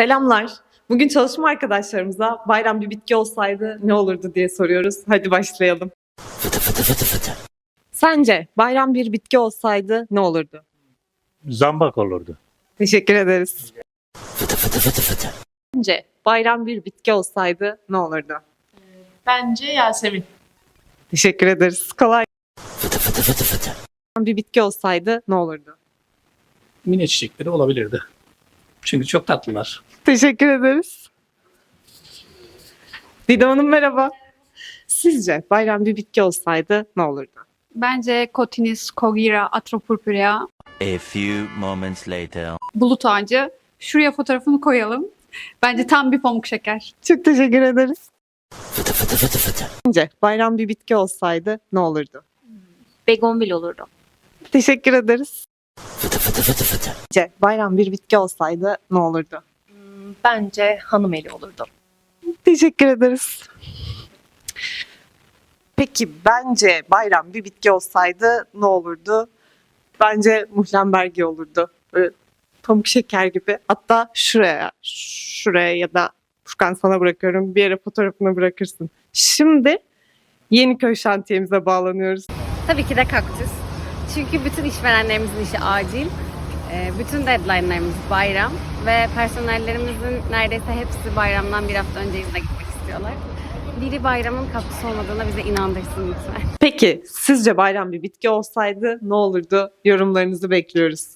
Selamlar. Bugün çalışma arkadaşlarımıza bayram bir bitki olsaydı ne olurdu diye soruyoruz. Hadi başlayalım. Sence bayram bir bitki olsaydı ne olurdu? Zambak olurdu. Teşekkür ederiz. Sence bayram bir bitki olsaydı ne olurdu? Bence Yasemin. Teşekkür ederiz. Kolay. Bir bitki olsaydı ne olurdu? mine çiçekleri olabilirdi. Çünkü çok tatlılar. Teşekkür ederiz. Didem Hanım merhaba. Sizce bayram bir bitki olsaydı ne olurdu? Bence Cotinis cogira atropurpurea A few moments later. bulut ağacı. Şuraya fotoğrafını koyalım. Bence tam bir pamuk şeker. Çok teşekkür ederiz. Sence bayram bir bitki olsaydı ne olurdu? Begonvil olurdu. Teşekkür ederiz. Sence bayram bir bitki olsaydı ne olurdu? Bence hanım eli olurdu. Teşekkür ederiz. Peki bence bayram bir bitki olsaydı ne olurdu? Bence muhlembergi olurdu. Böyle pamuk şeker gibi. Hatta şuraya, şuraya ya da Furkan sana bırakıyorum. Bir yere fotoğrafını bırakırsın. Şimdi Yeniköy şantiyemize bağlanıyoruz. Tabii ki de kaktüs. Çünkü bütün işverenlerimizin işi acil. Ee, Bütün deadline'larımız bayram ve personellerimizin neredeyse hepsi bayramdan bir hafta önce izne gitmek istiyorlar. Biri bayramın kaktüs olmadığına bize inandırsın lütfen. Peki sizce bayram bir bitki olsaydı ne olurdu? Yorumlarınızı bekliyoruz.